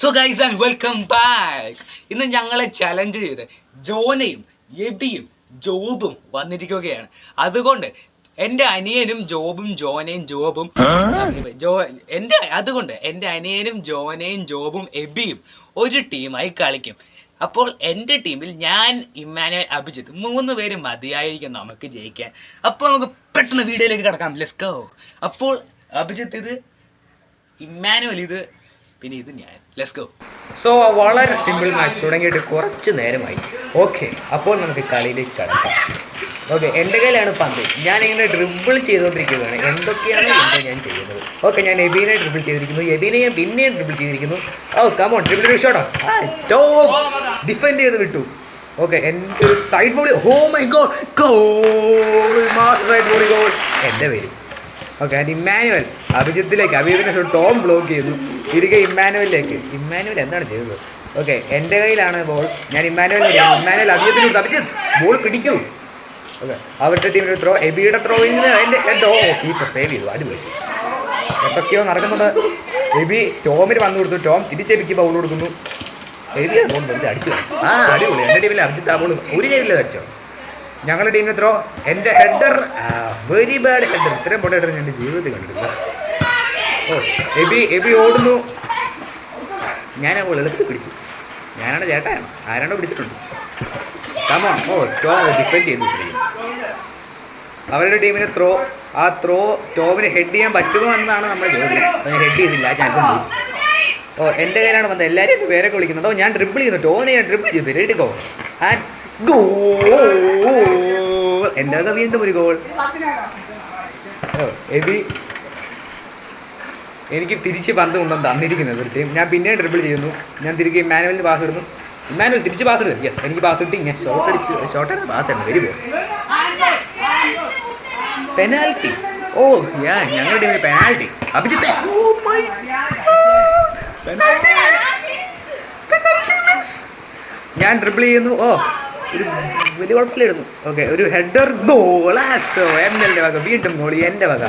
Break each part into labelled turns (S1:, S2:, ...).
S1: So guys and welcome back ഇന്ന് ഞങ്ങളെ challenge ചെയ്ത് ജോനയും എബിയും ജോബും വന്നിരിക്കുകയാണ്. അതുകൊണ്ട് എന്റെ അനിയനും ജോബും ജോനയും ജോബും ജോ എന്റെ അതുകൊണ്ട് എന്റെ അനിയനും ജോനയും ജോബും എബിയും ഒരു ടീമായി കളിക്കും. അപ്പോൾ എന്റെ ടീമിൽ ഞാൻ ഇമ്മാനുവൽ അഭിജിത്ത് മൂന്ന് പേര് മതിയായിരിക്കും നമുക്ക് ജയിക്കാൻ. അപ്പോൾ നമുക്ക് പെട്ടെന്ന് വീഡിയോയിലേക്ക് കിടക്കാം. ലെസ്കോ അപ്പോൾ അഭിജിത്ത് ഇത് ഇമ്മാനുവൽ ഇത് പിന്നെ ഇത് ഞാൻ. ലെറ്റ്സ് ഗോ
S2: സോ വളരെ സിമ്പിൾ മാച്ച് തുടങ്ങിയിട്ട് കുറച്ച് നേരമായി. ഓക്കെ അപ്പോൾ നമുക്ക് കളിയിലേക്ക് കടക്കാം. ഓക്കെ എന്റെ കയ്യിലാണ് പന്ത്. ഞാനിങ്ങനെ ഡ്രിബിൾ ചെയ്തുകൊണ്ടിരിക്കുകയാണ്. എന്തൊക്കെയാണ് എന്താ ഞാൻ ചെയ്യുന്നത്? ഓക്കെ ഞാൻ എബീനെ ഡ്രിബിൾ ചെയ്തിരിക്കുന്നു. എബീനെ ഞാൻ പിന്നെയും ഡ്രിബിൾ ചെയ്തിരിക്കുന്നു. ഓ കമോൺ ഡ്രിബിൾ ഷോട്ടോ ഡിഫെൻഡ് ചെയ്ത് വിട്ടു. ഓക്കെ എന്റെ സൈഡ് ബോളി ഹോ മൈ ഗോൾ സൈഡ് ബോളി ഗോൾ എന്റെ പേര്. ഓക്കെ ആൻഡ് ഇമ്മാനുവൽ അഭിജിത്തിലേക്ക്. അഭിജിത്തിനെ ടോം ബ്ലോക്ക് ചെയ്തു. തിരികെ ഇമ്മാനുവലിലേക്ക്. ഇമ്മാനുവൽ എന്താണ് ചെയ്തത്? ഓക്കെ എന്റെ കയ്യിലാണ് ബോൾ. ഞാൻ ഇമ്മാനുവൽ ഇമ്മാനുവൽ അഭിജിത്തിന് അഭിജിത്ത് ബോൾ പിടിക്കൂ. ഓക്കെ അവരുടെ ടീമിന് ത്രോ എബിയുടെ ത്രോയിൽ നിന്ന് എന്റെ ഓ കീപ്പർ സേവ് ചെയ്തു. അടിപൊളി. എന്തൊക്കെയോ നടക്കുന്നുണ്ട്. എബി ടോമിന് വന്നു കൊടുത്തു. ടോം തിരിച്ചെബിക്ക് ബൗൾ കൊടുക്കുന്നു. എബി ബോൾ അടിച്ചു. ആ അടിപൊളി. എന്റെ ടീമിൽ അഭിജിത്ത് ആ ബോൾ ഒരു ഗെയിമിൽ അടിച്ചോ? ഞങ്ങളുടെ ടീമിന് ത്രോ എന്റെ ഹെഡർ വെരി ബാഡ് ഹെഡർ ഇത്രയും പൊട്ട ഹെഡർ ഞാൻ എന്റെ ജീവിതത്തിൽ കണ്ടിട്ടില്ല. ഓ എബി എബി ഓടുന്നു. ഞാൻ ബോൾ എളുപ്പത്തിൽ പിടിച്ചു. ഞാനാണ് ചേട്ടായാണ് ആരാണോ പിടിച്ചിട്ടുണ്ട്. കമോൺ ഓ ടോം ഡിഫെൻഡ് ചെയ്തു. അവരുടെ ടീമിന് ത്രോ ആ ത്രോ ടോമിന് ഹെഡ് ചെയ്യാൻ പറ്റുമോ എന്നാണ് നമ്മുടെ ജോലി. ഹെഡ് ചെയ്തില്ല ആ ചാൻസ് ഉണ്ട്. ഓ എന്റെ കയ്യിലാണ് വന്നത്. എല്ലാവരും പേരൊക്കെ വിളിക്കുന്നത്. ഓ ഞാൻ ഡ്രിബിൾ ചെയ്യുന്നു. ടോമിനെ ഞാൻ ഡ്രിബിൾ ചെയ്തു. റെഡി ഗോ ആൻഡ് എന്റെ വീണ്ടും ഒരു ഗോൾ എബി എനിക്ക് തിരിച്ച് പന്ത് കൊണ്ടുവന്ന് തന്നിരിക്കുന്നത് ടീം ഞാൻ പിന്നെ ഡ്രിബിൾ ചെയ്യുന്നു. ഞാൻ തിരികെ മാനുവലിന് പാസ് ഇടുന്നു. മാനുവൽ തിരിച്ച് പാസ് ഇടും യെസ് എനിക്ക് പാസ് ഇട്ടി ഞാൻ ഷോട്ട് അടിച്ച്. ഷോട്ടാണ് പാസ് ഇടുന്നത് വെരി. പെനാൽറ്റി ഓ യാ ഞങ്ങളുടെ ടീമിൽ പെനാൽറ്റി അഭിജിത്തെ. ഓ മൈ ഞാൻ ഡ്രിബിൾ ചെയ്യുന്നു. ഓ ഒരു വലിയ കുഴപ്പമില്ലായിരുന്നു ഓക്കെ ഒരു ഹെഡർ ഗോളാസോ എൽ വക. വീണ്ടും ഗോളി എന്റെ വക.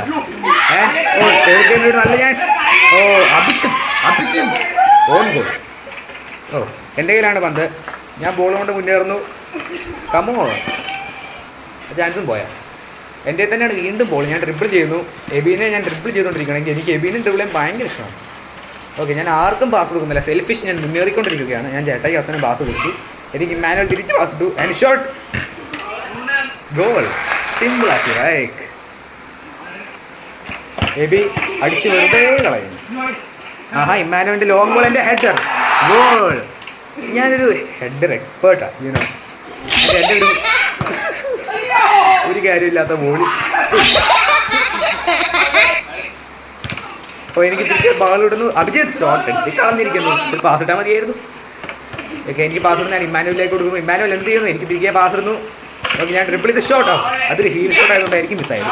S2: ഓ ഒരു നല്ല chance oh Abhijith Abhijith. Goal oh എന്റെ കയ്യിലാണ് പന്ത്. ഞാൻ ബോൾ കൊണ്ട് മുന്നേറുന്നു കമോ ചാൻസും പോയാ. എന്റെ തന്നെയാണ് വീണ്ടും ബോൾ ഞാൻ ഡ്രിബിൾ ചെയ്യുന്നു. എബീനെ ഞാൻ ഡ്രിബിൾ ചെയ്തുകൊണ്ടിരിക്കുകയാണെങ്കിൽ എനിക്ക് എബീനെ ചെയ്യാൻ ഭയങ്കര ഇഷ്ടമാണ്. ഓക്കെ ഞാൻ ആർക്കും പാസ് കൊടുക്കുന്നില്ല. സെൽഫിഷ് ഞാൻ മുന്നേറിക്കൊണ്ടിരിക്കുകയാണ്. ഞാൻ ചേട്ടായി അവസാനം പാസ് കൊടുത്തു. എനിക്ക് മാനുവൽ തിരിച്ച് പാസ് ഇട്ടു. ആൻഡ് ഷോട്ട് ഗോൾ സിമ്പിൾ ആക്കി ലൈക്ക് എബി അടിച്ച് വെറുതെ കളയുന്നു. ആഹാ ഇമ്മാനുവിന്റെ ലോങ് ബോൾ എന്റെ ഹെഡർ ഗോൾ ഞാനൊരു ഹെഡർ എക്സ്പേർട്ടാണ് യുനോ എന്റെ ഒരു ഒരു കാര്യമില്ലാത്ത മോളി. അപ്പോൾ എനിക്ക് തിരികെ ബാൾ ഇടുന്നു. അഭിജിത്ത് ഷോട്ട് അടിച്ച് കളഞ്ഞിരിക്കുന്നു. ഒരു പാസ് ഇട്ടാൽ മതിയായിരുന്നു. ഓക്കെ എനിക്ക് പാസ് ഇടുന്നു. ഞാൻ ഇമ്മാനുവലിലേക്ക് കൊടുക്കുന്നു. ഇമ്മാനുവൽ എന്ത് ചെയ്യുന്നു? എനിക്ക് തിരികെ പാസ് ഇടുന്നു. ഓക്കെ ഞാൻ ട്രിപ്പിൾ ചെയ്ത് ഷോട്ടോ അതൊരു ഹീൽ ഷോട്ട് ആയതുകൊണ്ടായിരിക്കും മിസ്സായത്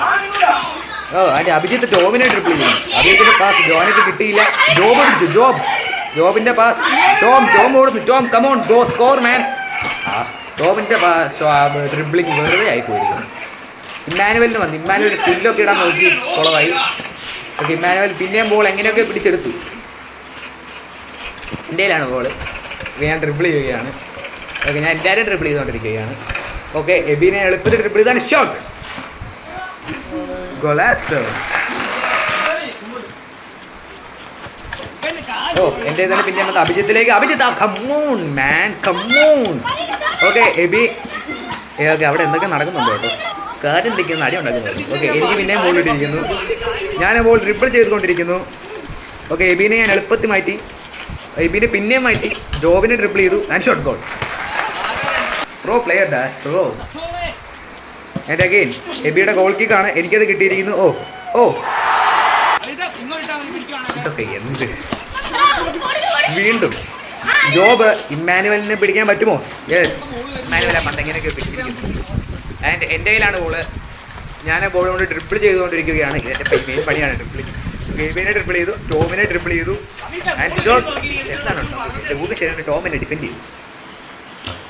S2: ഓ അതിന്റെ അഭിജിത്ത് ടോമിനെ ട്രിപ്പിൾ ചെയ്യും അഭിജിത്തിന്റെ പാസ് ജോനക്ക് കിട്ടിയില്ല. ജോബ് പിടിച്ചു ജോബ്. ജോബിന്റെ പാസ് ടോം ടോം ഓടുന്നു. Tom come on go score man ടോമിന്റെ dribbling വെറുതെ ആയി പോയിരിക്കുന്നു ഇമ്മാനുവലിന് വന്നു. ഇമ്മാനുവൽ സ്കില്ലൊക്കെ ഇടാൻ നോക്കി കുളവായി. ഓക്കെ ഇമ്മാനുവൽ പിന്നെയും ബോൾ എങ്ങനെയൊക്കെ പിടിച്ചെടുത്തു? എന്റെ കയ്യിലാണ് ബോൾ ഞാൻ ട്രിപ്പിൾ ചെയ്യുകയാണ്. ഓക്കെ ഞാൻ എല്ലാവരും ട്രിപ്പിൾ ചെയ്തുകൊണ്ടിരിക്കുകയാണ്. ഓക്കെ എബിനെ എളുപ്പത്തിൽ ട്രിപ്പിൾ ചെയ്താൽ ഷോട്ട്. ഗോളാസോ ഓ എന്റെ തന്നെ പിന്നെ വന്നത് അഭിജിത്തിലേക്ക്. അഭിജിത്ത് ആ come on man come on okay Abi okay അവിടെ എന്തൊക്കെ നടക്കുന്നുണ്ട് കേട്ടോ? കാര്യം എന്തൊക്കെയാണ് അടി ഉണ്ടാക്കുന്നുണ്ട് ഓക്കെ എനിക്ക് പിന്നെ മുകളിലിട്ടിരിക്കുന്നു ഞാൻ ബോൾ ട്രിപ്പിൾ ചെയ്തുകൊണ്ടിരിക്കുന്നു. ഓക്കെ എബിനെ ഞാൻ എളുപ്പത്തിൽ മാറ്റി. എബിനെ പിന്നെയും മാറ്റി. ജോബിനെ ട്രിപ്പിൾ ചെയ്തു. And shot goal pro player ഡാ പ്രോ ആൻഡ് അഗെയിൻ എബിയുടെ ഗോൾ കിക്കാണ് എനിക്കത് കിട്ടിയിരിക്കുന്നു. ഓ ഓ. ഇതൊക്കെ എന്ത്? വീണ്ടും ജോബ് ഇമ്മാനുവലിനെ പിടിക്കാൻ പറ്റുമോ? യെസ് ഇമ്മാനുവൽ ആ പന്തങ്ങനെയൊക്കെ പിടിച്ചിരിക്കുന്നു. ആൻഡ് എന്റെ കയ്യിലാണ് ബോൾ ഞാൻ ആ ബോൾ കൊണ്ട് ട്രിപ്പിൾ ചെയ്തുകൊണ്ടിരിക്കുകയാണ്. ഇത് എന്റെ മെയിൻ പണിയാണ് ട്രിപ്പിളിങ് ഗെയിമിനെ ട്രിപ്പിൾ ചെയ്തു ടോമിനെ ട്രിപ്പിൾ ചെയ്തു. ആൻഡ് ഷോട്ട് എന്താണ് ഊക്ക് ശരിയാണ് ടോമിനെ ഡിഫെൻഡ് ചെയ്തു.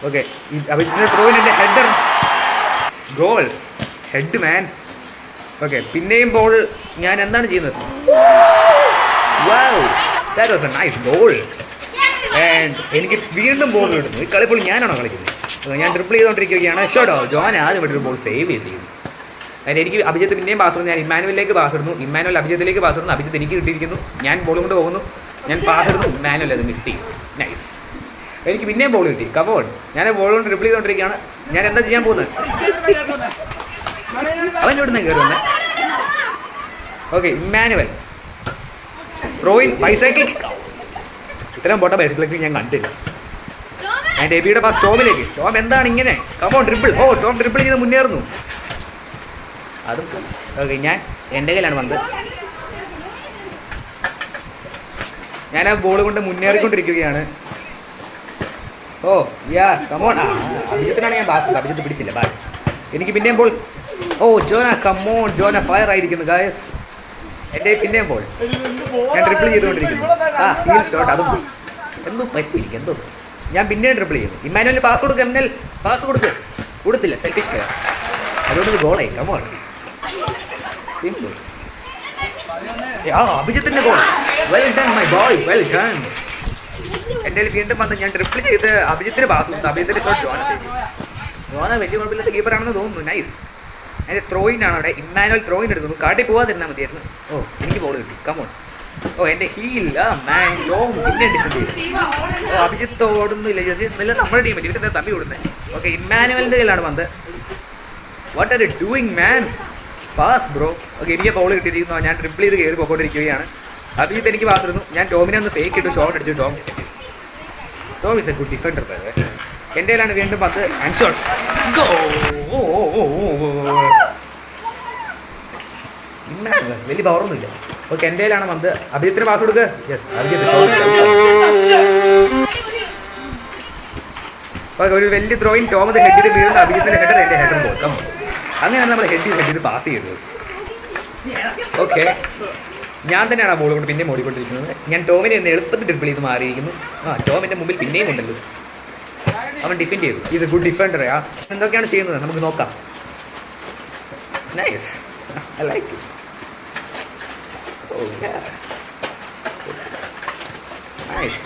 S2: ഓക്കെ അഭിജിത്തിന്റെ എന്റെ header goal head man okay പിന്നെയും ബോൾ ഞാൻ എന്താണ് ചെയ്യുന്നത്? That was a nice goal and എനിക്ക് വീണ്ടും ബോൾ കിട്ടുന്നു. ഈ കളിപ്പോൾ ഞാനാണോ കളിക്കുന്നത്? ഞാൻ ട്രിപ്പിൾ ചെയ്തുകൊണ്ടിരിക്കുകയാണ്. ഷോട്ടോ ജോൻ ആദ്യം ഒരു ബോൾ സേവ് ചെയ്തിരിക്കുന്നു. അതിന് എനിക്ക് അഭിജിത്ത് പിന്നെയും പാസ് ഞാൻ ഇമ്മാനുവലിലേക്ക് പാസ് ഇടുന്നു. ഇമ്മാനുവൽ അഭിജിത്തിലേക്ക് പാസ് ഇടുന്നു. അഭിജിത്ത് എനിക്ക് കിട്ടിയിരിക്കുന്നു. ഞാൻ ബോൾ കൊണ്ട് പോകുന്നു. ഞാൻ പാസ് ഇടുന്നു. ഇമ്മാനുവൽ അത് മിസ് ചെയ്യും. നൈസ് എനിക്ക് പിന്നെയും ബോൾ കിട്ടി. കപോൺ ഞാൻ ബോൾ കൊണ്ട് ട്രിപ്പിൾ ചെയ്തുകൊണ്ടിരിക്കുകയാണ്. ഞാൻ എന്താ ചെയ്യാൻ പോകുന്നത് അവൻ ഇവിടുന്ന് കയറി വന്നേ. ഓക്കെ ഇമ്മാനുവൽ ത്രോയിൻ ബൈസൈക്കിൾ ഇത്രയും പോട്ട ബൈസൈക്കിൾ ഞാൻ കണ്ടില്ല. ഞാൻ എബിയുടെ പാസ് ടോമിലേക്ക്. ടോം എന്താണ് ഇങ്ങനെ? Come on dribble oh Tom dribble ചെയ്ത് മുന്നേറുന്നു. അതും ഓക്കെ ഞാൻ എന്റെ കയ്യിലാണ് വന്നത് ഞാൻ ആ ബോൾ കൊണ്ട് മുന്നേറിക്കൊണ്ടിരിക്കുകയാണ്. ഓ യാ കമോൺ ആ അഭിജിത്തിനാണ് ഞാൻ ബാസ്. അഭിജിത്ത് പിടിച്ചില്ല. ബാ എനിക്ക് പിന്നെയും ball oh Jonah come on Jonah fire ആയിരിക്കുന്നു ഗായസ് എന്റെ പിന്നെയും ബോൾ ഞാൻ ട്രിപ്പിൾ ചെയ്തുകൊണ്ടിരിക്കുന്നു. ആ ഹീൽ ഷോട്ട് അതും പോയി. എന്തോ പറ്റിയിരിക്കും എന്തോ ഞാൻ പിന്നെയും ട്രിപ്പിൾ ചെയ്യുന്നു. ഇമ്മാനുവലിന് പാസ് കൊടുക്കുക എൽ. പാസ് കൊടുക്ക്. കൊടുത്തില്ല സെൽഫിഷ് പ്ലെയർ അതുകൊണ്ട് ഗോളായി കമോൺ സിമ്പിൾ ആ അഭിജിത്തിന്റെ goal well done my boy well done എന്റെ വീണ്ടും വന്ന് ഞാൻ ട്രിപ്പിൾ ചെയ്ത് അഭിജിത്തിന് പാസ് അഭിജിത്തിന്റെ ഷോട്ട് ജോന. ജോന വലിയ കുഴപ്പമില്ലാത്ത കീപ്പറാണെന്ന് തോന്നുന്നു. നൈസ് അതിന്റെ ത്രോയിൻ ആണ് അവിടെ. ഇമ്മാനുവൽ ത്രോയിൻ എടുക്കുന്നു. കാട്ടി പോവാതിരുന്നാൽ മതിയായിരുന്നു. ഓ എനിക്ക് ബോൾ കിട്ടി. കമോൺ ഓ ഹീൽ ആ മാൻ ടോം പിന്നെ ചെയ്തു? ഓ അഭിജിത്ത് ഓടുന്നില്ല. ഇല്ല നമ്മുടെ ടീം ഇവരുടെ തമ്പി ഓടുന്നത് ഓക്കെ ഇമ്മാനുവലിന്റെ കയ്യിലാണ് വന്നത് what are you doing man pass bro okay എനിക്ക് ബോൾ കിട്ടിയിരിക്കുന്നു. ഞാൻ ട്രിപ്പിൾ ചെയ്ത് കയറി പോയിക്കൊണ്ടിരിക്കുകയാണ്. അഭിജിത്ത് എനിക്ക് പാസ് ഇടുന്നു. ഞാൻ ടോമിനെ ഒന്ന് ഫേക്ക് ഇട്ടു. ഷോട്ട് അടിച്ചു. Tom. Tom is a good defender എന്റെ കയ്യിലാണ് വീണ്ടും പത്ത് ആൻഡ് ഗോ ഓ വലിയ പവറൊന്നുമില്ല ഓക്കെ എന്റെ കയ്യിലാണ് പന്ത്. അഭിജിത്തിന് പാസ് കൊടുക്ക്. യെസ് അഭിജിത്ത് ഓക്കെ ഒരു വലിയ ത്രോയിൻ ടോമത് ഹെഡ് ചെയ്ത് വീഴുന്ന അഭിജിത്തിന്റെ ഹെഡർ എന്റെ ഹെഡർ പോക്കാം അങ്ങനെയാണ് നമ്മൾ ഹെഡ് ചെയ്ത് ഹെഡ് ചെയ്ത് പാസ് ചെയ്തത്. ഓക്കെ ഞാൻ തന്നെയാണ് ആ ബോൾ കൊണ്ട് പിന്നെയും ഓടിക്കൊണ്ടിരിക്കുന്നത്. ഞാൻ ടോമിനെ ഒന്ന് എളുപ്പത്തിൽ ട്രിപ്പിൾ ചെയ്ത് മാറിയിരിക്കുന്നു. ആ ടോമിന്റെ മുമ്പിൽ പിന്നെയും ഉണ്ടല്ലോ. അവൻ ഡിഫെൻഡ് ചെയ്തു. ഈസ് എ ഗുഡ് ഡിഫെൻഡർ ആ. എന്തൊക്കെയാണ് ചെയ്യുന്നത്? നമുക്ക് നോക്കാം. Nice I like nice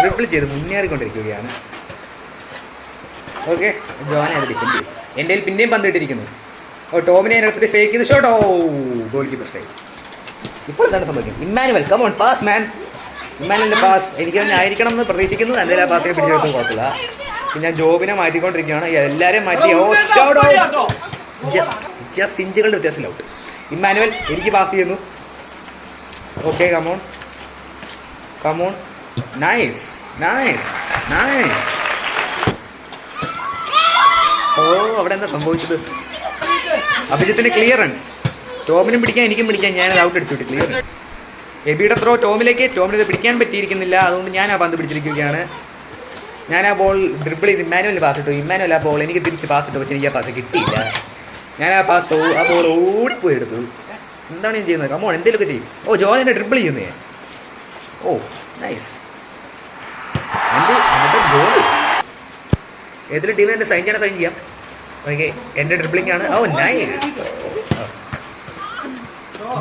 S2: dribble ചെയ്ത് മുന്നേറിക്കൊണ്ടിരിക്കുകയാണ്. ഓക്കെ ജോനെ അത് ഡിഫെൻഡ് ചെയ്തു. എന്റെ പിന്നെയും പന്തിട്ടിരിക്കുന്നു ഓ ടോമിനെ എളുപ്പത്തിൽ ഫേക്ക് ചെയ്ത്. Shot oh goalkeeper strike ഇപ്പോൾ എന്താണ് സംഭവിക്കുന്നത്? Emmanuel come on pass man ഇമ്മാനുവലിന്റെ pass എനിക്ക് തന്നെ ആയിരിക്കണം എന്ന് പ്രതീക്ഷിക്കുന്നു. എന്തായാലും ആ പാസിനെ പിടിച്ചെടുത്തും കുഴപ്പമില്ല പിന്നെ ഞാൻ ജോബിനെ മാറ്റിക്കൊണ്ടിരിക്കുകയാണ്. എല്ലാവരെയും മാറ്റി. ഓ ഷോട്ട് ജസ്റ്റ് ജസ്റ്റ് ഇഞ്ചുകളുടെ വ്യത്യാസത്തിൽ ഔട്ട് ഇമ്മാനുവൽ എനിക്ക് പാസ് ചെയ്യുന്നു. Okay come on come on nice nice nice oh അവിടെ എന്താ സംഭവിച്ചത്? അഭിജിത്തിന്റെ ക്ലിയറൻസ് ടോമിനും പിടിക്കാൻ എനിക്കും പിടിക്കാൻ ഞാൻ ഔട്ട് അടിച്ചു വിട്ടു ക്ലിയർ എബിയുടെ ത്രോ ടോമിലേക്ക് ടോമിനെ പിടിക്കാൻ പറ്റിയിരിക്കുന്നില്ല. അതുകൊണ്ട് ഞാൻ ആ പന്ത് പിടിച്ചിരിക്കുകയാണ്. ഞാൻ ആ ബോൾ ഡ്രിബിൾ ചെയ്ത് ഇമ്മാനുവൽ പാസ് ഇട്ടു. ഇമ്മാനുവൽ ആ ബോൾ എനിക്ക് തിരിച്ച് പാസ് ഇട്ടു. പക്ഷേ എനിക്ക് ആ പാസ് കിട്ടിയില്ല. ഞാൻ ആ പാസ് ആ ബോൾ ഓടിപ്പോയി എടുത്തു. എന്താണ് ഞാൻ ചെയ്യുന്നത്? കമോൺ എന്തെങ്കിലുമൊക്കെ ചെയ്യും. ഓ ജോൻ എന്നെ ഡ്രിബിൾ ചെയ്യുന്നേ. ഓ നൈസ് എന്റെ എന്നിട്ട് ഗോൾ ഏതൊരു ടീമിനെ സൈൻ ചെയ്യണം സൈൻ ചെയ്യാം. ഓക്കെ എന്റെ ഡ്രിബിളിംഗ് ആണ്. ഓ നൈസ്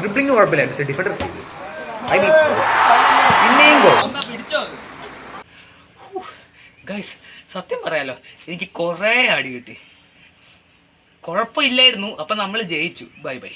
S2: ഡ്രിബിളിംഗ് കുഴപ്പമില്ല. പക്ഷേ ഡിഫൻഡർ ഐ മീൻ പിന്നെയും
S1: ഗൈസ് സത്യം പറയാലോ എനിക്ക് കുറേ അടി കിട്ടി. കുഴപ്പമില്ലായിരുന്നു. അപ്പം നമ്മൾ ജയിച്ചു. Bye bye